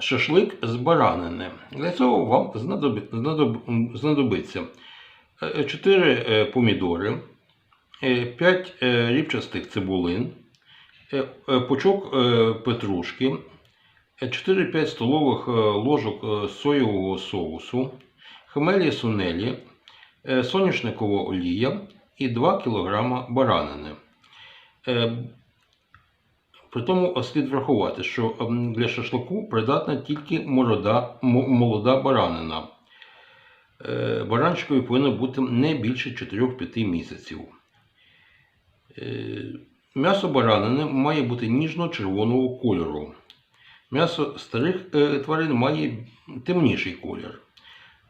шашлик з баранини. Для цього вам знадоби- знадоб- знадобиться 4 помідори, 5 рібчастих цибулин, е, е, пучок е, петрушки, 4-5 столових е, ложок е, соєвого соусу, хмелі сунелі, е, соняшникова олія і 2 кг баранини. При тому слід врахувати, що ем, для шашлику придатна тільки молода, молода баранина. Е, Баранчикові повинно бути не більше 4-5 місяців. Е, М'ясо баранини має бути ніжно-червоного кольору. М'ясо старих е, тварин має темніший колір.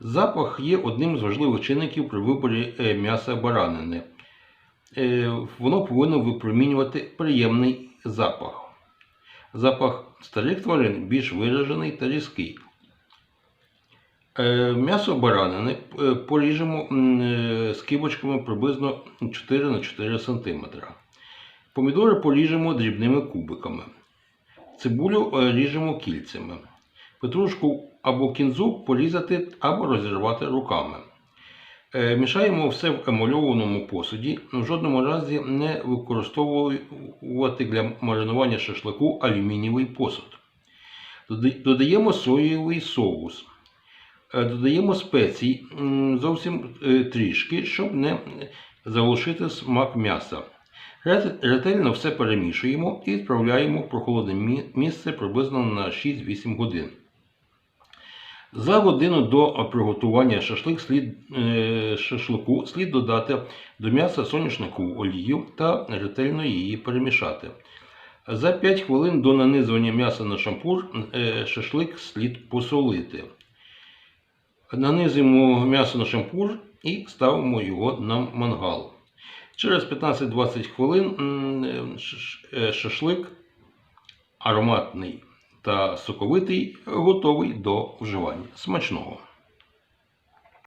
Запах є одним з важливих чинників при виборі м'яса баранини. Воно повинно випромінювати приємний запах. Запах старих тварин більш виражений та різкий. Е, М'ясо баранини е, поріжемо е, скибочками приблизно 4 на 4 см. Помідори поріжемо дрібними кубиками. Цибулю ріжемо кільцями. Петрушку або кінзу порізати або розірвати руками. Е, Мішаємо все в емульованому посуді. В жодному разі не використовувати для маринування шашлику алюмінієвий посуд. Додаємо соєвий соус. Е, Додаємо спецій зовсім е, трішки, щоб не заглушити смак м'яса. Ретельно все перемішуємо і відправляємо в прохолодне місце приблизно на 6-8 годин. За годину до приготування шашлик слід, е, шашлику слід додати до м'яса соняшникову олію та ретельно її перемішати. За 5 хвилин до нанизування м'яса на шампур е, шашлик слід посолити. Нанизуємо м'ясо на шампур і ставимо його на мангал. Через 15-20 хвилин е, шашлик ароматний та соковитий готовий до вживання. Смачного!